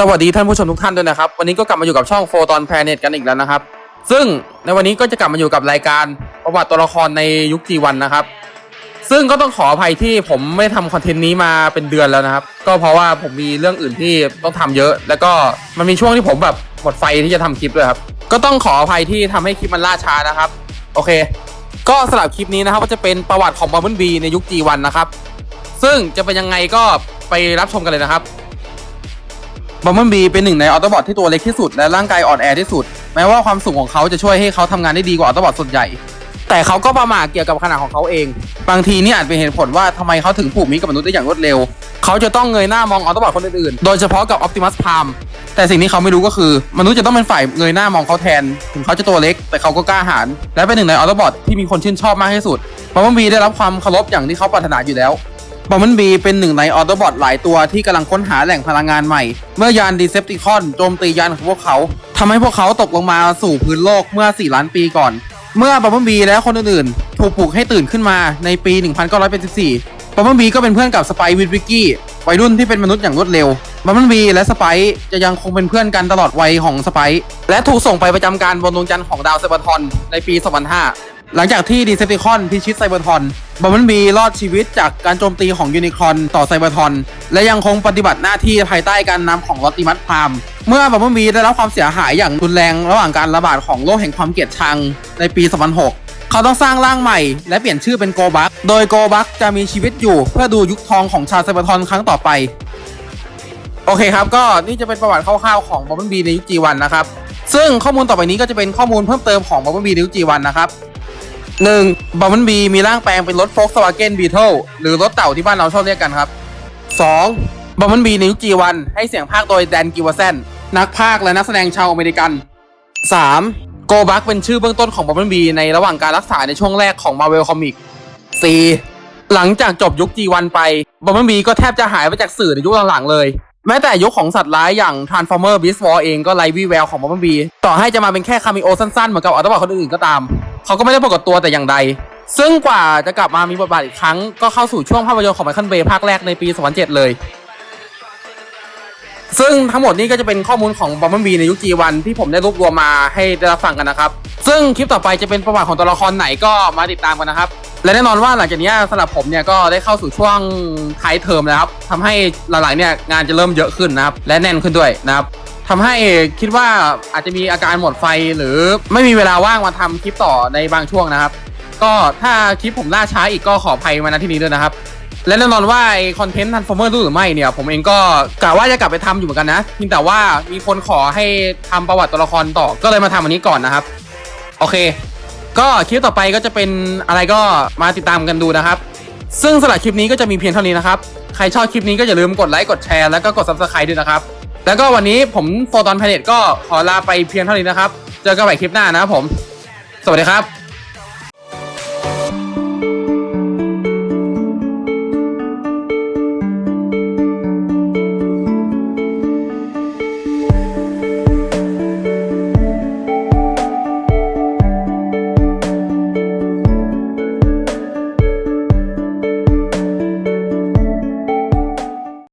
สวัสดีท่านผู้ชมทุกท่านด้วยนะครับ วันนี้ก็กลับมาอยู่กับช่องโฟตอนแพเน็ตกันอีกแล้วนะครับ ซึ่งในวันนี้ก็จะกลับมาอยู่กับรายการประวัติตัวละครในยุคจีวันนะครับ ซึ่งก็ต้องขออภัยที่ผมไม่ทำคอนเทนต์นี้มาเป็นเดือนแล้วนะครับ ก็เพราะว่าผมมีเรื่องอื่นที่ต้องทำเยอะ แล้วก็มันมีช่วงที่ผมแบบหมดไฟที่จะทำคลิปด้วยครับ ก็ต้องขออภัยที่ทำให้คลิปมันล่าช้านะครับ โอเค ก็สำหรับคลิปนี้นะครับก็จะเป็นประวัติของบัมเบิลบีในยุคจีวันนะครับ ซึ่งจะเป็นยังไงก็ไปรับชมกันเลยนะครับ บัมเบิลบีเป็นหนึ่งในออโตบอทที่ตัวเล็กที่สุดและร่างกายอ่อนแอที่สุด แม้ว่าความสูงของเขาจะช่วยให้เขาทำงานได้ดีกว่าออโตบอทส่วนใหญ่ แต่เขาก็ประมาทเกี่ยวกับขนาดของเขาเอง บางทีนี่อาจเป็นเหตุผลว่าทำไมเขาถึงผูกมิตรกับมนุษย์ได้อย่างรวดเร็ว เขาจะต้องเงยหน้ามองออโตบอทคนอื่นๆ โดยเฉพาะกับออ t ติมัสพามแต่สิ่งที่เขาไม่รู้ก็คือ มนุษย์จะต้องเป็นฝ่ายเงยหน้ามองเขาแทน ถึงเขาจะตัวเล็ก แต่เขาก็กล้าหาญและเป็นหนึ่งในออโตบอทที่มีคนชื่นชอบมากที่สุดบัมเบิลบีได้รับความเคารพอย่างที่เขาปรารถนาอยู่แล้ว บอมเบิลบีเป็นหนึ่งในออโตบอทหลายตัวที่กำลังค้นหาแหล่งพลังงานใหม่ เมื่อยานดีเซปติคอนโจมตียานของพวกเขาทำให้พวกเขาตกลงมาสู่พื้นโลกเมื่อ 4 ล้านปีก่อน เมื่อบอมเบิลบีและคนอื่นๆ ถูกปลุกให้ตื่นขึ้นมาในปี 1984บอมเบิลบีก็เป็นเพื่อนกับสไปวิดวิกกี้วัยรุ่นที่เป็นมนุษย์อย่างรวดเร็วบอมเบิลบีและสไปจะยังคงเป็นเพื่อนกันตลอดวัยของสไปและถูกส่งไปประจำการบนดวงจันทร์ของดาวเซบาทอนในปี 2005 หลังจากที่ดีเซปติคอนพิชิตไซเบอร์ทอนบอมบิลบีรอดชีวิตจากการโจมตีของยูนิคอนต่อไซเบอร์ทอนและยังคงปฏิบัติหน้าที่ภายใต้การนำของลอตติมัสพามเมื่อบอมบิลบีได้รับความเสียหายอย่างรุนแรงระหว่างการระบาดของโรคแห่งความเกลียดชังในปี 2006เขาต้องสร้างร่างใหม่และเปลี่ยนชื่อเป็นโกบัก โดยโกบักจะมีชีวิตอยู่เพื่อดูยุคทองของชาไซเบอร์ทอนครั้งต่อไป โอเคครับ ก็นี่จะเป็นประวัติคร่าวๆของบอมบิลบีในยุค G1 นนะครับ ซึ่งข้อมูลต่อไปนี้ก็จะเป็นข้อมูลเพิ่มเติมของบอมบิลบีในยุค G1 นะครับ หนึ่งบอมเบิลบีมีร่างแปลงเป็นรถโฟล์กสวาเกนบีเทิลหรือรถเต่าที่บ้านเราชอบเรียกกันครับสองบอมเบิลบีในยุค G1 ให้เสียงภาคโดยแดนกิวเซนนักภาคและนักแสดงชาวอเมริกัน 3. โกบักเป็นชื่อเบื้องต้นของบอมเบิลบีในระหว่างการรักษาในช่วงแรกของ Marvel Comic 4. หลังจากจบยุค G1 ไปบอมเบิลบีก็แทบจะหายไปจากสื่อในยุคหลังๆเลย แม้แต่ยุคของสัตว์ร้ายอย่าง Transformer Beast War เองก็ไร้วี่แววของบอมบีต่อให้จะมาเป็นแค่คามิโอสั้นๆ เหมือนกับออโตบอทคนอื่นๆก็ตาม เขาก็ไม่ได้ปรากฏตัวแต่อย่างใด ซึ่งกว่าจะกลับมามีบทบาทอีกครั้ง ก็เข้าสู่ช่วงภาพยนตร์ของไมเคิลเบย์ภาคแรกในปี 2007 เลย ซึ่งทั้งหมดนี้ก็จะเป็นข้อมูลของบอมบีในยุค G1 ที่ผมได้รวบรวมมาให้ได้รับฟังกันนะครับ ซึ่งคลิปต่อไปจะเป็นประวัติของตัวละครไหนก็มาติดตามกันนะครับ และแน่นอนว่าหลังจากนี้สำหรับผมเนี่ยก็ได้เข้าสู่ช่วงท้ายเทอมแล้วครับทำให้หลังๆเนี่ยงานจะเริ่มเยอะขึ้นนะครับและแน่นขึ้นด้วยนะครับทำให้คิดว่าอาจจะมีอาการหมดไฟหรือไม่มีเวลาว่างมาทำคลิปต่อในบางช่วงนะครับ ก็ถ้าคลิปผมล่าช้าอีกก็ขออภัยมาณที่นี้ด้วยนะครับ และแน่นอนว่าไอคอนเทนต์ทันฟอร์เมอร์รู้หรือไม่เนี่ย ผมเองก็กะว่าจะกลับไปทำอยู่เหมือนกันนะเพียงแต่ว่ามีคนขอให้ทำประวัติตัวละครต่อก็เลยมาทำอันนี้ก่อนนะครับ โอเค ก็คลิปต่อไปก็จะเป็นอะไรก็มาติดตามกันดูนะครับ ซึ่งสำหรับคลิปนี้ก็จะมีเพียงเท่านี้นะครับ ใครชอบคลิปนี้ก็อย่าลืมกดไลค์กดแชร์แล้วก็กด subscribe ด้วยนะครับ แล้วก็วันนี้ผมโฟตอนพาเน็ตก็ขอลาไปเพียงเท่านี้นะครับ เจอกันใหม่คลิปหน้านะครับผม สวัสดีครับ